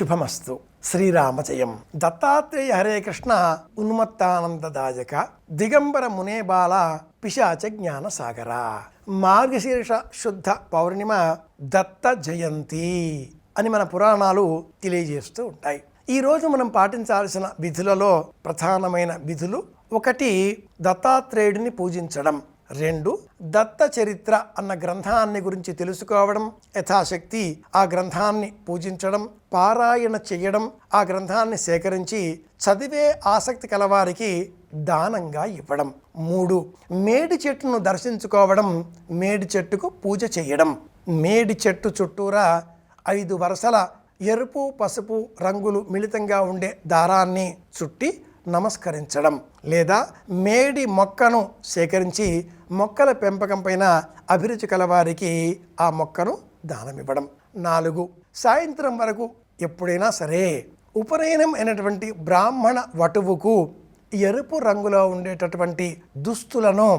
శుభమస్తు. శ్రీరామజయం. దత్తాత్రేయ హరే కృష్ణ. ఉన్మత్తానందదాయక. దిగంబర మునేబాల పిశాచ జ్ఞాన సాగర మార్గశీర్ష శుద్ధ పౌర్ణిమ. దత్త జయంతి అని మన పురాణాలు తెలియజేస్తూ ఉంటాయి. ఈ రోజు మనం పాటించాల్సిన విధులలో ప్రధానమైన విధులు ఒకటి దత్తాత్రేయుడిని పూజించడం. రెండు దత్త చరిత్ర అన్న గ్రంథాన్ని గురించి తెలుసుకోవడం యథాశక్తి ఆ గ్రంథాన్ని పూజించడం పారాయణ చేయడం ఆ గ్రంథాన్ని సేకరించి చదివే ఆసక్తి కలవారికి దానంగా ఇవ్వడం. మూడు మేడి చెట్టును దర్శించుకోవడం మేడి చెట్టుకు పూజ చేయడం. మేడి చెట్టు చుట్టూరా ఐదు వరుసల ఎరుపు పసుపు రంగులు మిళితంగా ఉండే దారాన్ని చుట్టి నమస్కరించడం లేదా మేడి మొక్కను సేకరించి మొక్కల పెంపకం పైన అభిరుచి కలవారికి ఆ మొక్కను దానమివ్వడం. నాలుగు సాయంత్రం వరకు ఎప్పుడైనా సరే ఉపనయనం అయినటువంటి బ్రాహ్మణ వటువుకు ఎరుపు రంగులో ఉండేటటువంటి దుస్తులను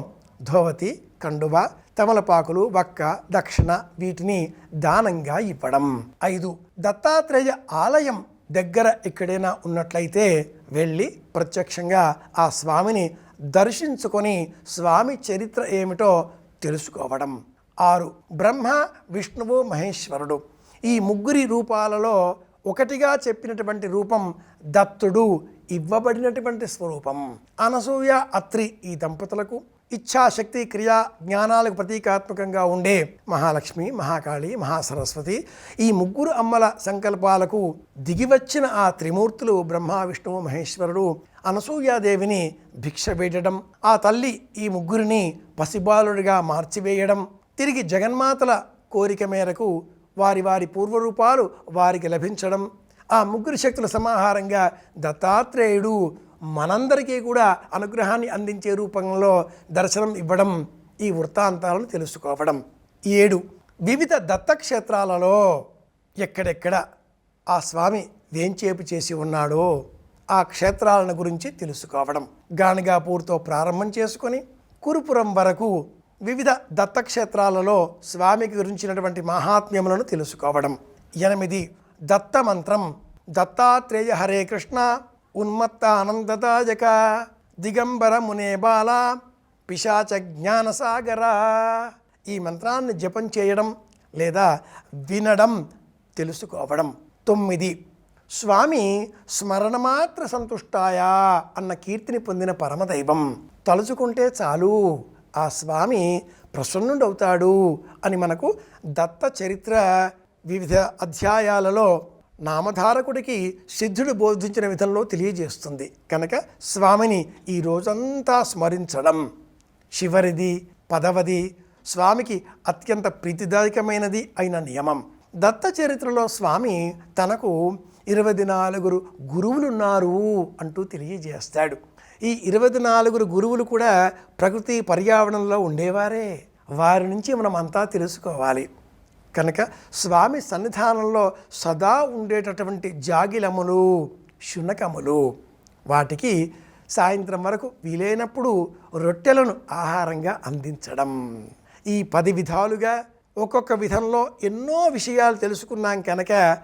ధోవతి కండువ తమలపాకులు వక్క దక్షిణ వీటిని దానంగా ఇవ్వడం. ఐదు దత్తాత్రేయ ఆలయం దగ్గర ఎక్కడైనా ఉన్నట్లయితే వెళ్ళి ప్రత్యక్షంగా ఆ స్వామిని దర్శించుకొని స్వామి చరిత్ర ఏమిటో తెలుసుకోవడం. ఆరు బ్రహ్మ విష్ణువు మహేశ్వరుడు. ఈ ముగ్గురి రూపాలలో ఒకటిగా చెప్పినటువంటి రూపం దత్తుడు ఇవ్వబడినటువంటి స్వరూపం. అనసూయ అత్రి ఈ దంపతులకు. ఇచ్ఛాశక్తి క్రియా జ్ఞానాలకు ప్రతీకాత్మకంగా ఉండే మహాలక్ష్మి మహాకాళి మహాసరస్వతి ఈ ముగ్గురు అమ్మల సంకల్పాలకు దిగివచ్చిన ఆ త్రిమూర్తులు బ్రహ్మ విష్ణువు మహేశ్వరుడు అనసూయాదేవిని భిక్ష వేయడం ఆ తల్లి ఈ ముగ్గురిని పసిబాలుడిగా మార్చివేయడం తిరిగి జగన్మాతల కోరిక మేరకు వారి వారి పూర్వరూపాలు వారికి లభించడం ఆ ముగ్గురు శక్తుల సమాహారంగా దత్తాత్రేయుడు మనందరికీ కూడా అనుగ్రహాన్ని అందించే రూపంలో దర్శనం ఇవ్వడం ఈ వృత్తాంతాలను తెలుసుకోవడం. ఏడు వివిధ దత్తక్షేత్రాలలో ఎక్కడెక్కడ ఆ స్వామి వేంచేపు చేసి ఉన్నాడో ఆ క్షేత్రాలను గురించి తెలుసుకోవడం. గాణిగాపూర్తో ప్రారంభం చేసుకొని కురుపురం వరకు వివిధ దత్తక్షేత్రాలలో స్వామికి గురించినటువంటి మహాత్మ్యములను తెలుసుకోవడం. ఎనిమిది దత్త మంత్రం దత్తాత్రేయ హరే కృష్ణ ఉన్మత్త ఆనందదాయక దిగంబర మునే బాల పిశాచ జ్ఞానసాగర. ఈ మంత్రాన్ని జపం చేయడం లేదా వినడం తెలుసుకోవడం తొమ్మిది. స్వామి స్మరణమాత్ర సంతుష్టాయా అన్న కీర్తిని పొందిన పరమదైవం. తలుచుకుంటే చాలు ఆ స్వామి ప్రసన్నుడవుతాడు అని మనకు దత్త చరిత్ర వివిధ అధ్యాయాలలో నామధారకుడికి సిద్ధుడు బోధించిన విధంలో తెలియజేస్తుంది. కనుక స్వామిని ఈ రోజంతా స్మరించడం శివరిది పదవది స్వామికి అత్యంత ప్రీతిదాయకమైనది అయిన నియమం. దత్త చరిత్రలో స్వామి తనకు ఇరవై నాలుగురు గురువులున్నారు అంటూ తెలియజేస్తాడు. ఈ ఇరవై నాలుగురు గురువులు కూడా ప్రకృతి పర్యావరణంలో ఉండేవారే. వారి నుంచి మనం అంతా తెలుసుకోవాలి. కనుక స్వామి సన్నిధానంలో సదా ఉండేటటువంటి జాగిలములు శునకములు. వాటికి సాయంత్రం వరకు వీలైనప్పుడు రొట్టెలను ఆహారంగా అందించడం. ఈ పది విధాలుగా ఒక్కొక్క విధంలో ఎన్నో విషయాలు తెలుసుకున్నాం కనుక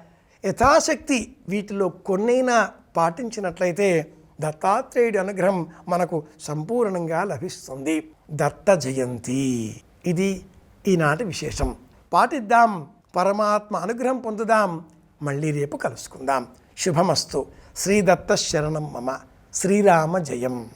యథాశక్తి వీటిలో కొన్నైనా పాటించినట్లయితే దత్తాత్రేయుడి అనుగ్రహం మనకు సంపూర్ణంగా లభిస్తుంది. దత్త జయంతి. ఇది ఈనాటి విశేషం. పాటిద్దాం పరమాత్మ అనుగ్రహం పొందుదాం. మళ్ళీ రేపు కలుసుకుందాం. శుభమస్తు. శ్రీదత్త శరణం మమ. శ్రీరామ జయం.